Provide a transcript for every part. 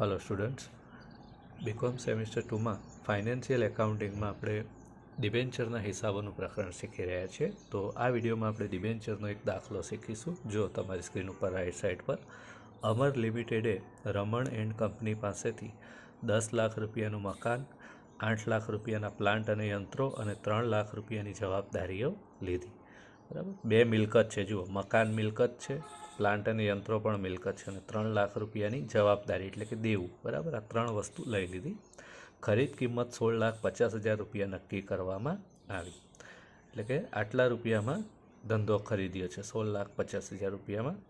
Hello students BCom semester ટુમાં financial એકાઉન્ટિંગમાં આપણે ડિબેન્ચરના હિસાબોનું પ્રકરણ શીખી રહ્યા છીએ. તો આ વિડીયોમાં આપણે ડિબેન્ચરનો એક દાખલો શીખીશું. જો તમારી સ્ક્રીન ઉપર રાઈટ સાઇડ પર અમર લિમિટેડે રમણ એન્ડ કંપની પાસેથી દસ લાખ રૂપિયાનું મકાન, આઠ લાખ રૂપિયાના પ્લાન્ટ અને યંત્રો અને ત્રણ લાખ રૂપિયાની જવાબદારીઓ લીધી. બરાબર? બે મિલકત છે. જુઓ, મકાન મિલકત છે પ્લાન્ટ અને યંત્રો પણ મિલકત છે અને ત્રણ લાખ રૂપિયાની જવાબદારી એટલે કે દેવું. બરાબર? આ ત્રણ વસ્તુ લઈ લીધી. ખરીદ કિંમત સોળ લાખ પચાસ હજાર રૂપિયા નક્કી કરવામાં આવી. એટલે કે આટલા રૂપિયામાં ધંધો ખરીદ્યો છે, સોળ લાખ પચાસ હજાર રૂપિયામાં.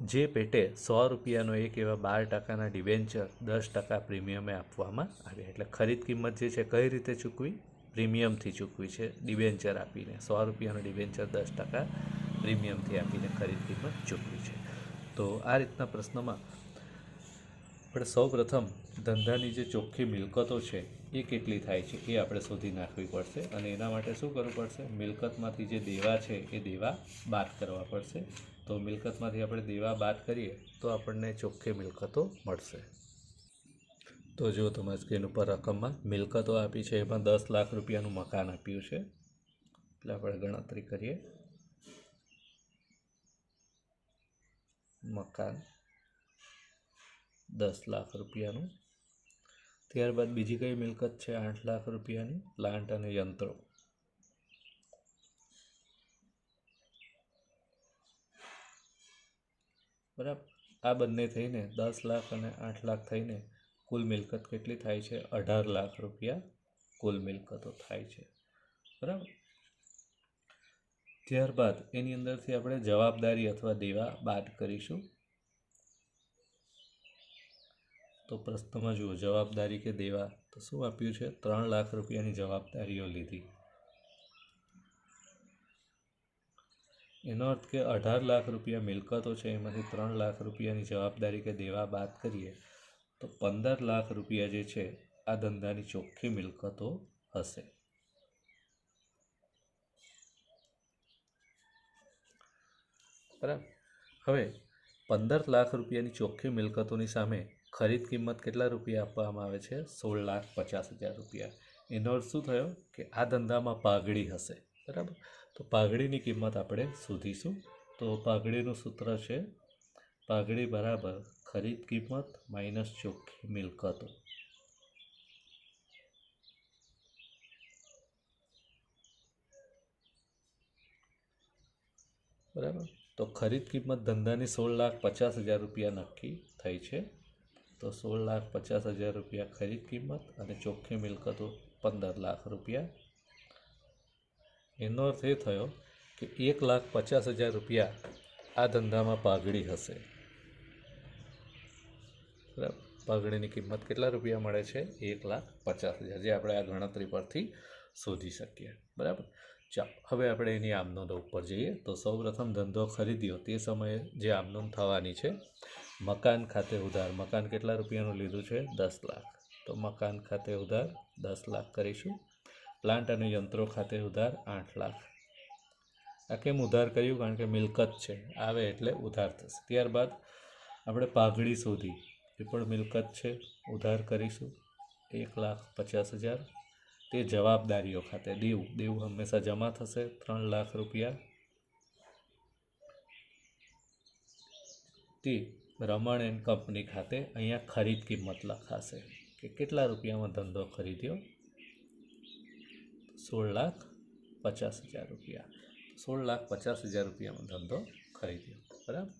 જે પેટે સો રૂપિયાનો એક એવા બાર ટકાના ડિવેન્ચર દસ ટકા પ્રીમિયમે આપવામાં આવ્યા. એટલે ખરીદ કિંમત જે છે, કઈ રીતે ચૂકવી? પ્રીમિયમથી ચૂકવી છે ડિવેન્ચર આપીને. સો રૂપિયાનો ડિવેન્ચર દસ ટકા પ્રીમિયમથી આપીને ખરીદ કિંમત ચૂકવી છે. તો આ રીતના પ્રશ્નમાં આપણે સૌ પ્રથમ ધંધાની જે ચોખ્ખી મિલકતો છે, એ કેટલી થાય છે એ આપણે શોધી નાખવી પડશે અને એના માટે શું કરવું પડશે? મિલકતમાંથી જે દેવા છે, એ દેવા બાદ કરવા પડશે. તો મિલકતમાંથી આપણે દેવા બાદ કરીએ તો આપણને ચોખ્ખી મિલકતો મળશે. તો જો તમારી સ્ક્રીન ઉપર રકમમાં મિલકતો આપી છે, એમાં દસ લાખ રૂપિયાનું મકાન આપ્યું છે. એટલે આપણે ગણતરી કરીએ. મકાન દસ લાખ રૂપિયાનું. ત્યારબાદ બીજી કઈ મિલકત છે? આઠ લાખ રૂપિયાની પ્લાન્ટ અને યંત્રો. બરાબર. આ બંને થઈને દસ લાખ અને આઠ લાખ થઈને કુલ મિલકત કેટલી થાય છે? અઢાર લાખ રૂપિયા કુલ મિલકતો થાય છે. બરાબર. ત્યારબાદ એની અંદરથી આપણે જવાબદારી અથવા દેવા બાદ કરીશું. તો પ્રશ્નમાં જુઓ, જવાબદારી કે દેવા? તો શું આપ્યું છે? ત્રણ લાખ રૂપિયાની જવાબદારીઓ લીધી. એનો અર્થ કે અઢાર લાખ રૂપિયા મિલકતો છે, એમાંથી ત્રણ લાખ રૂપિયાની જવાબદારી કે દેવા બાદ કરીએ, તો પંદર લાખ રૂપિયા જે છે, આ ધંધાની ચોખ્ખી મિલકતો હશે. બરાબર? હવે પંદર લાખ રૂપિયાની ચોખ્ખી મિલકતોની સામે ખરીદ કિંમત કેટલા રૂપિયા આપવામાં આવે છે? સોળ લાખ પચાસ હજાર રૂપિયા. એનો અર્થ શું થયો? કે આ ધંધામાં પાઘડી હશે. બરાબર? તો પાઘડીની કિંમત આપણે શોધીશું. તો પાઘડીનું સૂત્ર છે, પાઘડી બરાબર ખરીદ કિંમત માઇનસ ચોખ્ખી મિલકતો. બરાબર? તો ખરીદ કિંમત ધંધાની સોળ લાખ પચાસ હજાર રૂપિયા નક્કી થઈ છે. તો સોળ લાખ પચાસ હજાર રૂપિયા ખરીદ કિંમત અને ચોખ્ખી મિલકતો પંદર લાખ રૂપિયા. એનો અર્થ એ થયો કે એક લાખ પચાસ હજાર રૂપિયા આ ધંધામાં પાઘડી હશે. બરાબર? પાઘડીની કિંમત કેટલા રૂપિયા મળે છે? એક લાખ પચાસ હજાર, જે આપણે આ ગણતરી પરથી શોધી શકીએ. બરાબર? ચાલો, હવે આપણે એની આમનોંધો ઉપર જઈએ. તો સૌપ્રથમ ધંધો ખરીદ્યો. તે સમયે જે આમનોંધ થવાની છે, મકાન ખાતે ઉધાર. મકાન કેટલા રૂપિયાનું લીધું છે? દસ લાખ. તો મકાન ખાતે ઉધાર દસ લાખ કરીશું. પ્લાન્ટ અને યંત્રો ખાતે ઉધાર આઠ લાખ. આ કેમ ઉધાર કર્યું? કારણ કે મિલકત છે. આવે એટલે ઉધાર થશે. ત્યારબાદ આપણે પાઘડી શોધી. એ પણ મિલકત છે. ઉધાર કરીશું. એક લાખ પચાસ હજાર. તે જવાબદારીઓ ખાતે દેવું. દેવું હંમેશા જમા થશે. ત્રણ લાખ રૂપિયા. તે રમણ એન્ડ કંપની ખાતે અહીંયા ખરીદ કિંમત લખાશે. કે કેટલા રૂપિયામાં ધંધો ખરીદ્યો? સોળ લાખ પચાસ હજાર રૂપિયા. સોળ લાખ પચાસ હજાર રૂપિયામાં ધંધો ખરીદ્યો. બરાબર?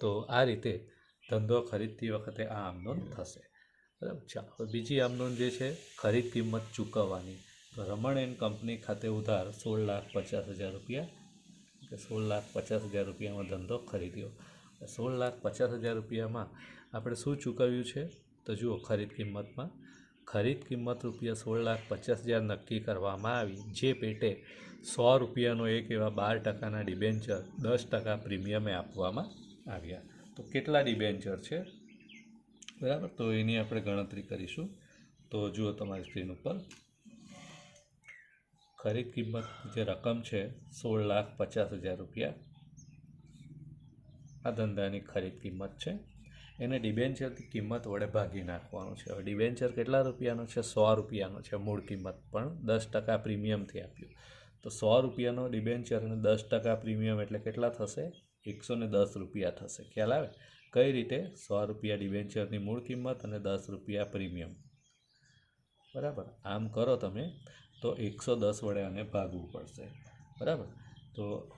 તો આ રીતે ધંધો ખરીદતી વખતે આ આમનો થશે. બરાબર ચાલો બીજી આમનોંધ જે છે, ખરીદ કિંમત ચૂકવવાની. તો રમણ એન્ડ કંપની ખાતે ઉધાર સોળ લાખ પચાસ હજાર રૂપિયા, કે સોળ લાખ પચાસ હજાર રૂપિયામાં ધંધો ખરીદ્યો. સોળ લાખ પચાસ હજાર રૂપિયામાં આપણે શું ચૂકવ્યું છે? તો જુઓ, ખરીદ કિંમતમાં. ખરીદ કિંમત રૂપિયા સોળ લાખ પચાસ હજાર નક્કી કરવામાં આવી, જે પેટે સો રૂપિયાનો એક એવા બાર ટકાના ડિબેન્ચર દસ ટકા પ્રીમિયમે આપવામાં આવ્યા. તો કેટલા ડિબેન્ચર છે? બરાબર? તો એની આપણે ગણતરી કરીશું. તો જુઓ તમારી સ્ક્રીન ઉપર. ખરીદ કિંમત જે રકમ છે, સોળ લાખ પચાસ હજાર રૂપિયા. આ ધંધાની ખરીદ કિંમત છે. એને ડિબેન્ચરની કિંમત વડે ભાગી નાખવાનું છે. હવે ડિબેન્ચર કેટલા રૂપિયાનો છે? સો રૂપિયાનો છે મૂળ કિંમત. પણ દસ ટકા પ્રીમિયમથી આપ્યું. તો સો રૂપિયાનો ડિબેન્ચર અને દસ ટકા પ્રીમિયમ એટલે કેટલા થશે? એકસો દસ રૂપિયા થશે. ખ્યાલ આવે? કઈ રીતે સો રૂપિયા ડિબેન્ચરની મૂળ કિંમત અને દસ રૂપિયા પ્રીમિયમ? બરાબર? આમ કરો તમે તો એકસો દસ વડે આને ભાગવું પડશે. બરાબર? તો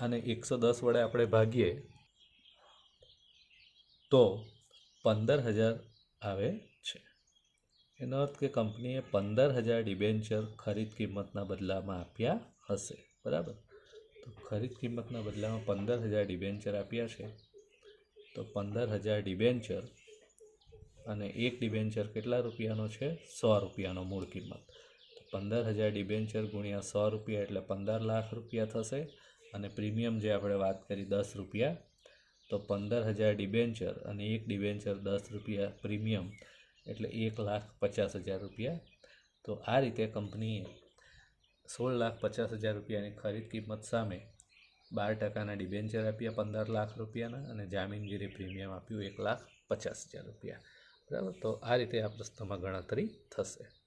આને એકસો દસ વડે આપણે ભાગીએ તો પંદર હજાર આવે છે. એનો અર્થ કે કંપનીએ પંદર હજાર ડિબેન્ચર ખરીદ કિંમતના બદલામાં આપ્યા હશે. બરાબર? તો ખરીદ કિંમતના બદલામાં પંદર હજાર ડિબેન્ચર આપ્યા છે. તો પંદર હજાર ડિબેન્ચર અને એક ડિબેન્ચર કેટલા રૂપિયાનો છે? સો રૂપિયાનો મૂળ કિંમત. પંદર હજાર ડિબેન્ચર ગુણ્યા સો રૂપિયા એટલે પંદર લાખ રૂપિયા થશે અને પ્રીમિયમ જે આપણે વાત કરી દસ રૂપિયા. તો પંદર હજાર ડિબેન્ચર અને એક ડિબેન્ચર દસ રૂપિયા પ્રીમિયમ એટલે એક લાખ પચાસ હજાર રૂપિયા. તો આ રીતે કંપનીએ સોળ લાખ પચાસ હજાર રૂપિયાની ખરીદ કિંમત સામે બાર ટકાના ડિબેન્ચર આપ્યા પંદર લાખ રૂપિયાના અને જામીનગીરી પ્રીમિયમ આપ્યું એક લાખ પચાસ હજાર રૂપિયા. બરાબર? તો આ રીતે આ પ્રશ્નમાં ગણતરી થશે.